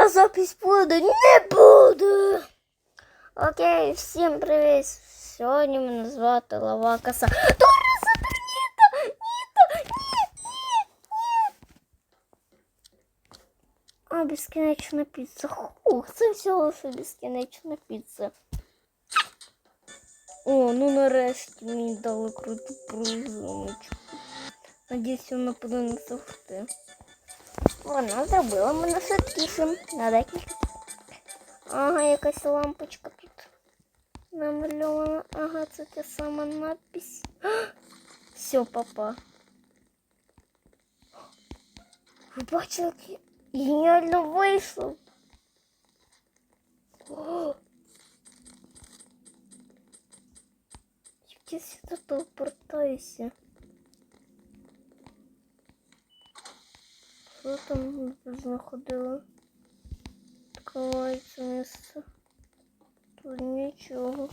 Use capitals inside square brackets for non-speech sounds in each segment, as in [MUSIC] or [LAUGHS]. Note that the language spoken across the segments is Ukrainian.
А запись буде? Не буде. Окей, всім привіт. Сьогодні мене звати Лавакаса. Торреса Ніта! Ніта! Ні! Ні! Ні! А, безкінечна піца. Хух, це всього лише безкінечна піца. О, ну нарешті мені дали круту пружиночку. Надіюсь, вона буде не завжди. Вона зробила мене швидкішим на декілька. Ага, якась лампочка тут намальована. Ага, це та сама надпись. [GASPS] Все, папа. Ви бачили, як я геніально вийшов. [GASPS] О! Як я сюди телепортаюся. Що там знаходила? Відкривається місце. Тут нічого.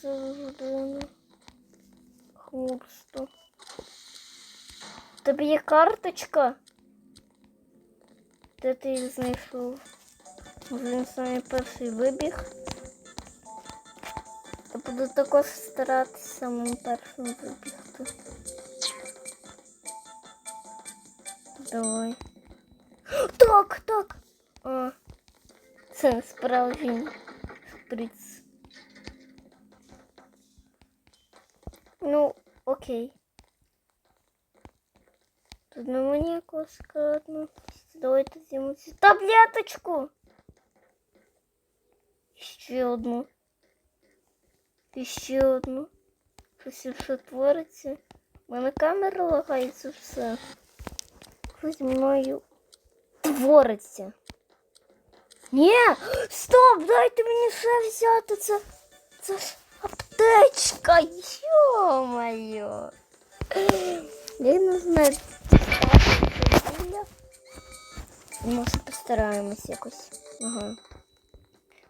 Це година. Хмурство. В Тебе є карточка? Де ти їх знайшов? Він саме перший вибіг? Я буду також старатися самим першим вибігти. Давай. Так, так. А, це справжній шприц. Ну, окей. Тут нема ніякого складного. Давайте з'їмо цю таблеточку. Ще одну. І ще одну. Щось все твориться. У мене камера лагається все. Щось зі мною твориться. Ні! Стоп! Дайте мені ще взяти це. Це ж аптечка! Йо-моє! Я не знаю. Може постараємось якось. Ага.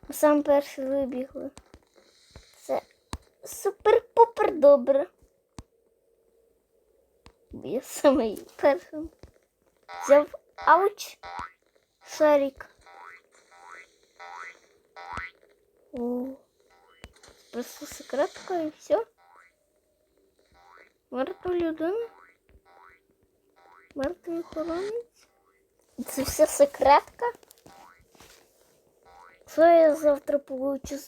Ми сам перший вибігли. Це супер-пупер добре. Я самий першим взяв ауч шарик. О, просто секретка і все. Мертва людина. Мертвий охоронець. Це все секретка? Що я завтра получу?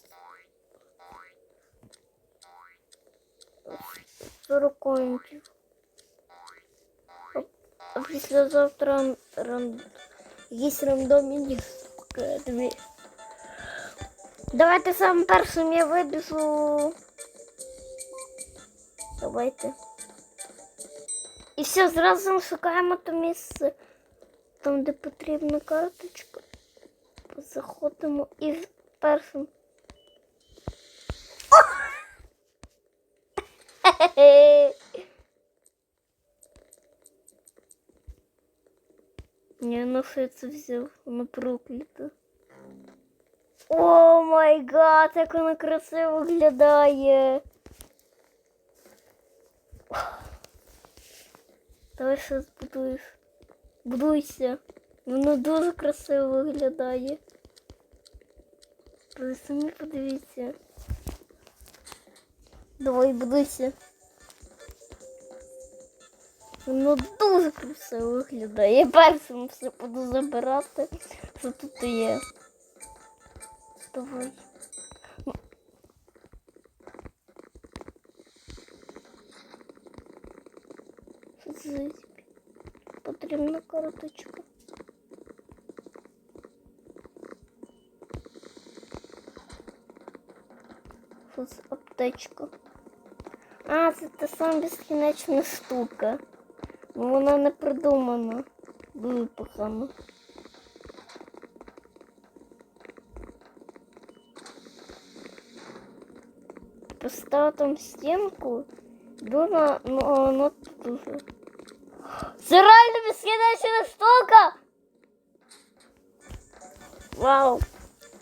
40 коинків. А- післязавтра ран... якісь рандомні дві. Давайте сам першим я вибіжу. Давайте. І все, зразу шукаємо то місце, там, де потрібна карточка. Заходимо і першим. [LAUGHS] Хе-хе. Ні, ну що я це взяв? Воно проклято. О май гад, як воно красиво виглядає. Давай щось будуєш. Будуйся. Воно дуже красиво виглядає. Ви самі подивіться. Давай будуйся. Воно дуже красиво виглядає. Я першим все буду забирати, що тут є. Давай. Потрібна карточка? Що це аптечка? А, це та сама безкінечна штука. Ну, Вона не придумана. Випахана. Поставив там стінку. Йду на... Ну, тут уже. Це реально безкінечна штука! Вау!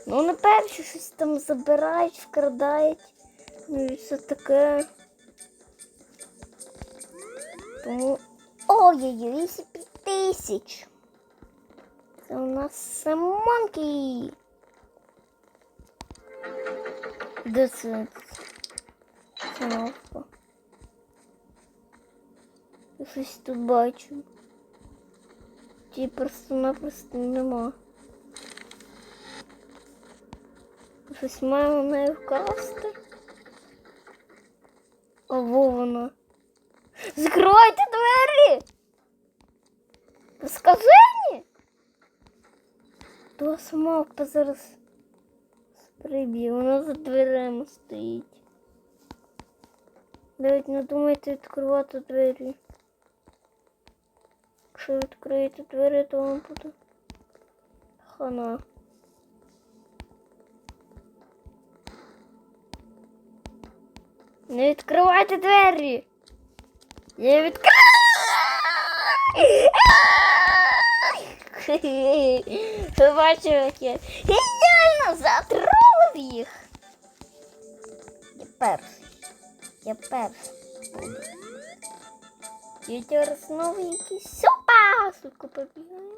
Ну, на перші щось там забирають, вкрадають. Ну і все таке. Ой-ой-ой, 85 тисяч. Це у нас Симонки. Де це? Це. Я щось тут бачу. Ті просто-напросто нема. Щось маємо нею вкрасти. А во вона. Закривайте двері! Скажені! То мавпа зараз приб'є, вона за дверима стоїть. Навіть не думайте відкривати двері. Якщо відкриєте двері, то вам буде хана. Не відкривайте двері! Я відкриваю! Ви бачите, як я геніально затролив їх. Я перший. Я перший зараз знову якісь супа! Сука, побігаємо.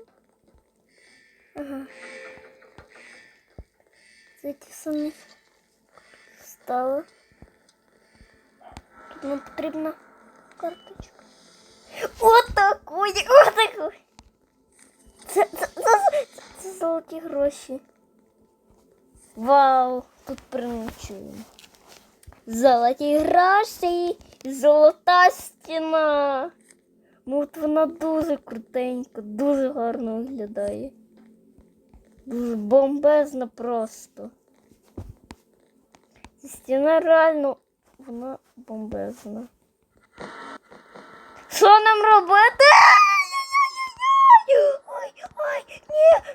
Ага. Ті самі стали. Тут нам потрібна карточка. Отакої, отакої. Це, це, це, це, це золоті гроші. Вау, тут приночуємо. Золоті гроші, золота стіна. Ну от вона дуже крутенька, дуже гарно виглядає. Дуже бомбезна просто. Стіна реально вона бомбезна. Що нам робити? Ой, ой, ні.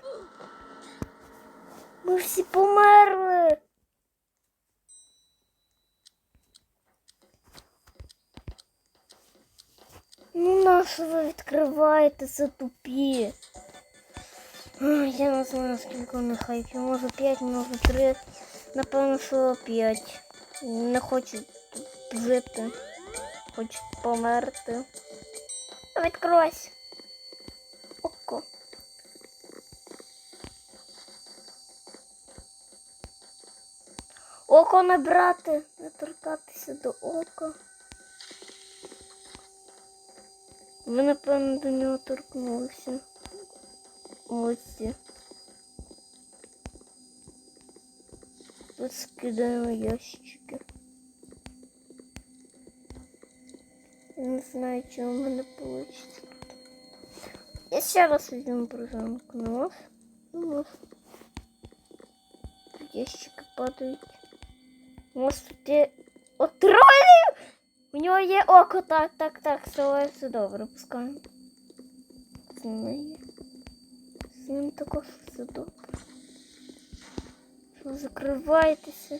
Ми всі померли. Ну, нащо ви відкриваєте це тупі? Я не знаю, скільки вони хайпів. Може 5, може 3. Напевно, що 5. Не тут жити. Хочуть померти. Відкройся. Око. Око не брати, не торкатися до ока. Ви, напевно, до нього торкнулися. Ось. Тут скидаємо ящики. не знаю, чи у мене вийде. Я ще раз візьму пружинку на вас. Ну, вас. Тут ящики падають. У нас тут є отролів! У нього є око, так, так, так, все, все добре, пускаємо. З ним є. З ним також все добре. Що ви закриваєтеся?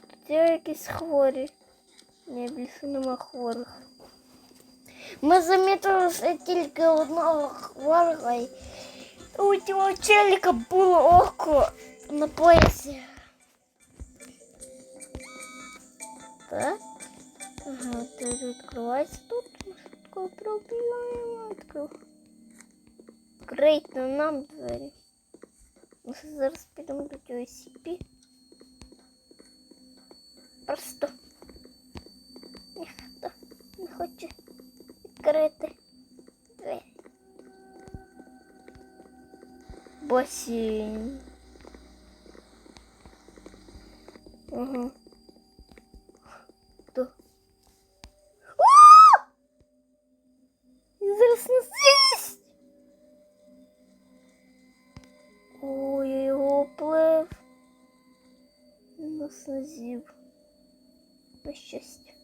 Тут є якісь хворі. Ні, більше нема хворих. Ми замітили що тільки одного хворого. і У цього челіка було око на поясі. Так. Ага, ти відкривайся тут. Ми швидко пробігаємо. Відкрив. Крийте нам двері. Ми ще зараз підемо до цього сіпі. Просто Ніхто не хоче відкрити двері. Басейн. Ага. Хто? Він зараз нас з'їсть! Ой, я його. Він нас не з'їв. На щастя.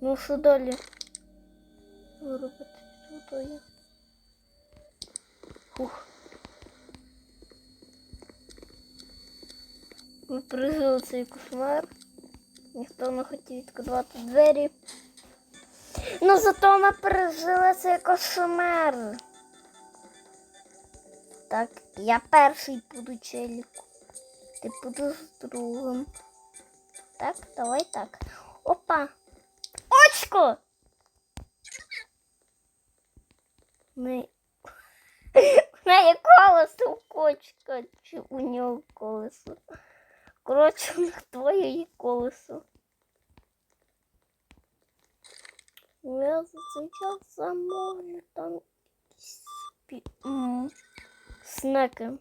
Ну що далі? Виробити під водою. Фух. Ми пережили цей кошмар. Ніхто не хотів відкривати двері. Ну зато ми пережили цей кошмар. Так, я перший буду челіку. Ти будеш другим. Так, давай так. Опа. ручку. Ми... У неї кочка, чи у нього колесо. Коротше, у них двоє є колесо. Я зачем замовлю там спі... снеки.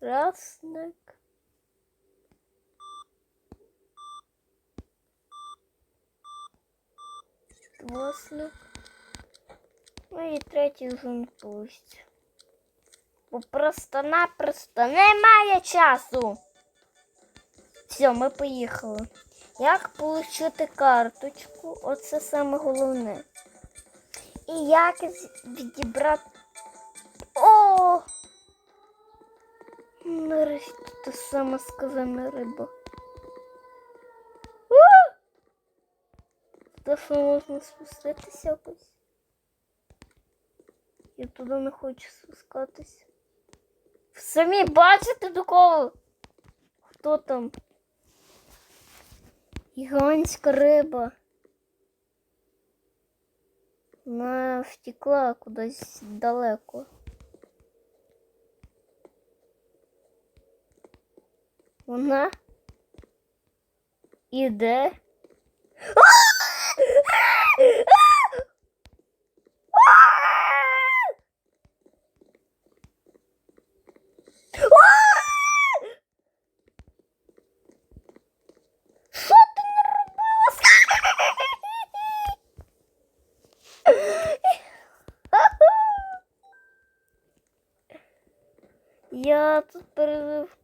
Раз снек. Два. Ну і третій вже не пусть. Бо просто-напросто немає часу. Все, ми поїхали. Як отримати карточку? Оце саме головне. І як відібрати. О! Нарешті та сама сказана риба. Та що можна спуститися якось? Я туди не хочу спускатися. Ви Самі бачите до кого? Хто там? Гігантська риба. Вона втекла кудись далеко. Вона іде. Що ти наробила? Я тут пережив.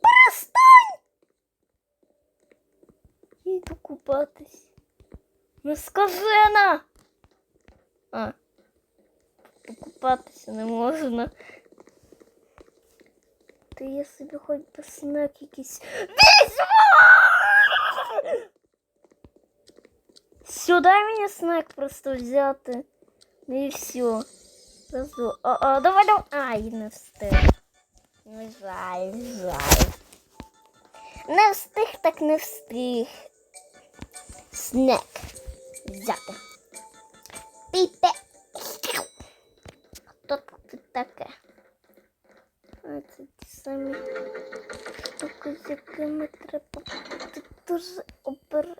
Перестань! Я йду купатись. Ну скажи на! А. Покупатися не можна. Та я собі хоч би снек якийсь. Візьму! Сюди мені снек просто взяти. Ну і все. Разу. А, давай, давай. Ай, не встиг. Ну, жаль, жаль. Не встиг, так не встиг. Снек. Взяти. Піпе. Хто тут таке? А це ті самі штуки, з якими треба бути дуже обережно.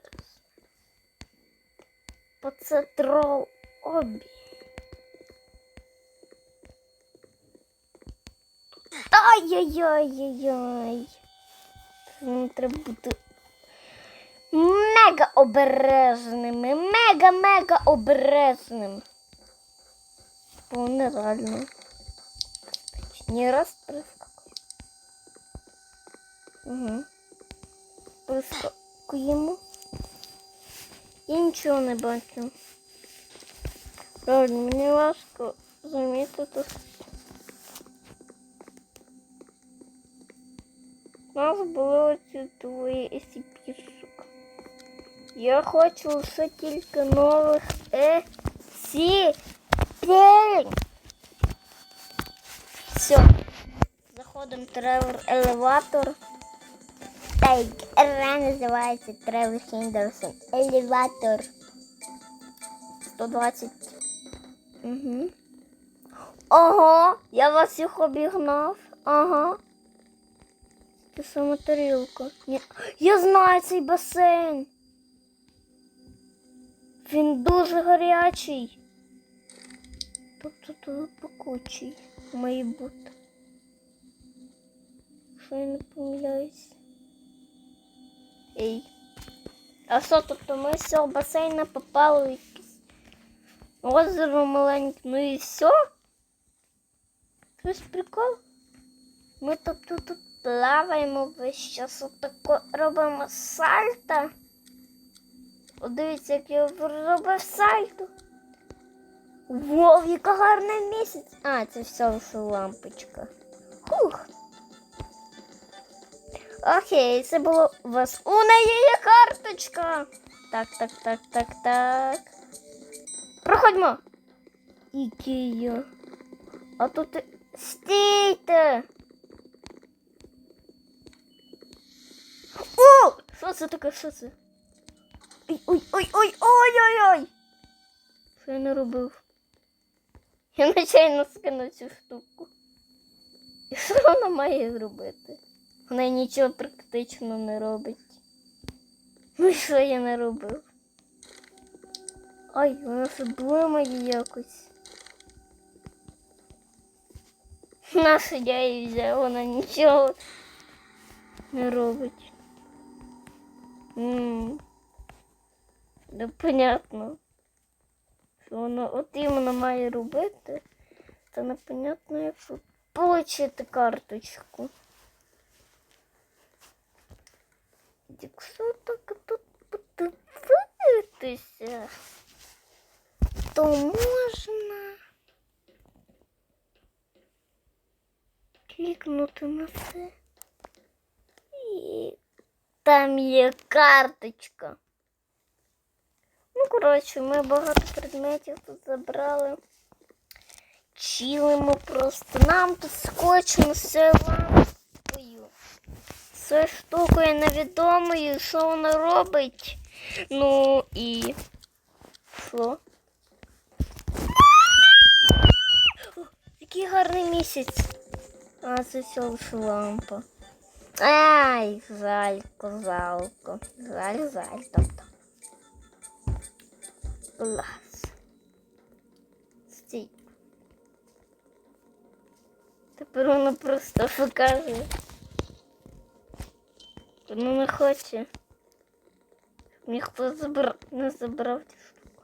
Бо це трол обі. Ай-яй-яй-яй-яй. Треба бути обережними. Мега-мега обережним. Бо нереально. Не раз прискакуємо. Угу. Прискакуємо. Я нічого не бачу. Правда, мені важко замітити. У нас були оці двоє SCP-шок. Я хочу лише тільки нових SCP. Все. Заходимо в Тревор елеватор. Так, гра називається Тревор Хендерсон. Елеватор. 120. Угу. Ого, я вас всіх обігнав. Ага. Це саме тарілка. Ні. Я знаю цей басейн. Він дуже гарячий. Тобто тут пекучий має бути. Що я не помиляюсь. Ей. А що, тобто ми з цього басейна попали в якесь озеро маленьке, ну і все? Щось прикол? Ми тобто тут плаваємо весь час отако робимо сальто. Дивіться, як я робив сальто. Вов, яка гарна місяць. А, це все лише лампочка. Хух. Окей, це було у вас. У неї є карточка. Так, так, так, так, так. Проходьмо. Ікея. А тут. Стійте! О! Що це таке? Що це? Ой, ой, ой, ой, ой, ой, ой! Що я не робив? Я нечайно скинув цю штуку. І що вона має зробити? Вона нічого практично не робить. Ну що я не робив? Ай, вона думає якось. Наша я її взяв, вона нічого не робить. М. Да понятно. Що воно от іменно має робити. Та непонятно, як тут получити карточку. Якщо так тут подивитися, то можна клікнути на це. І там є карточка. Ну, коротше, ми багато предметів тут забрали. Чилимо просто. Нам тут скотчем все лампою. Це штукою невідомою, що вона робить. Ну і. Що? Який гарний місяць. А, це все лише лампа. Ай, жалько, жалко. Жаль, жаль, тобто. Клас. Стій. Тепер воно просто покаже. Воно не хоче. Ніхто забра... не забрав цю штуку.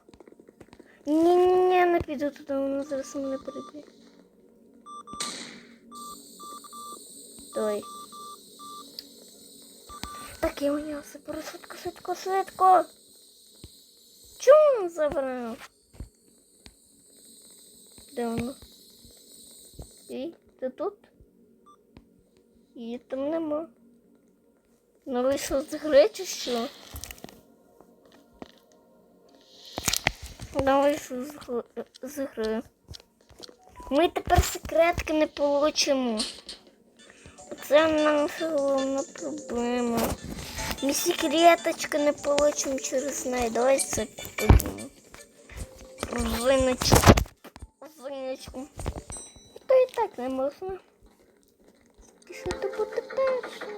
Ні-ні-ні, я не піду туди, воно зараз мене приб'є. Стой. Так, я у нього заберу швидко, швидко, швидко. Чому він забрав? Де воно? І ти тут? Її там нема. Ну вийшов з гри чи що? Вона вийшов з, з гри. Ми тепер секретки не получимо. Це наша головна проблема. Ми секреточки не получимо через неї. Давай це купимо. Пружиночку. Пружиночку. То і так не можна. Пішити бути першим.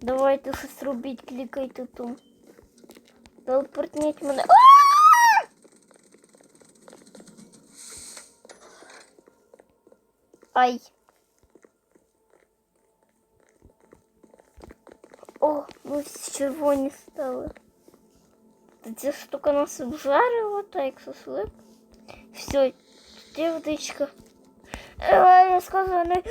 Давайте щось робіть, клікайте тут. Телепортніть мене. А! Ай. О, ми всі червоні стали. Та ця штука нас обжарила, так шашлик. Все, де водичка. Е, Я сказала, не...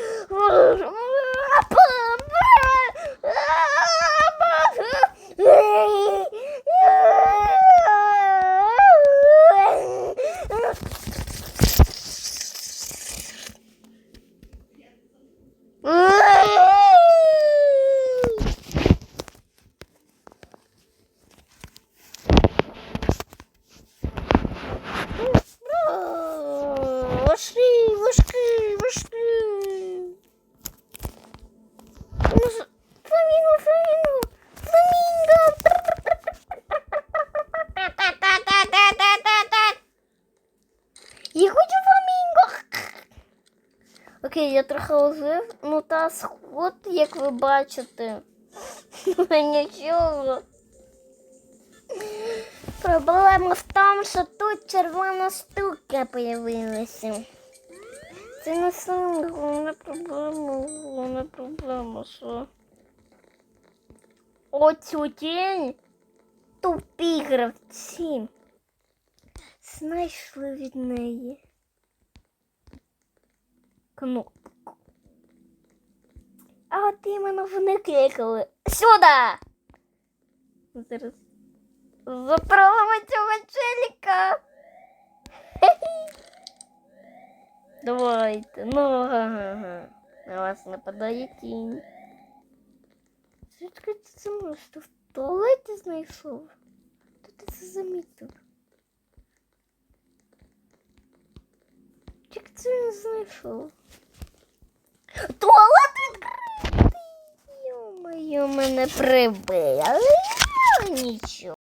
Окей, я трохи ожив. Ну та сход, як ви бачите. [LAUGHS] Нічого. Проблема в тому, що тут червона штука появилася. Це не саме головна проблема, головна проблема, що оцю тінь тупі гравці знайшли від неї кнопку. А от іменно вони кликали сюди! Зараз заправимо цього челіка. [LAUGHS] Давайте, ну ага-га. На вас нападає тінь. Звідки ти це? Ти в туалеті знайшов? Хто ти це замітив? Як це він знайшов? Туалет відкритий! Йо-моє, мене прибили. Нічого.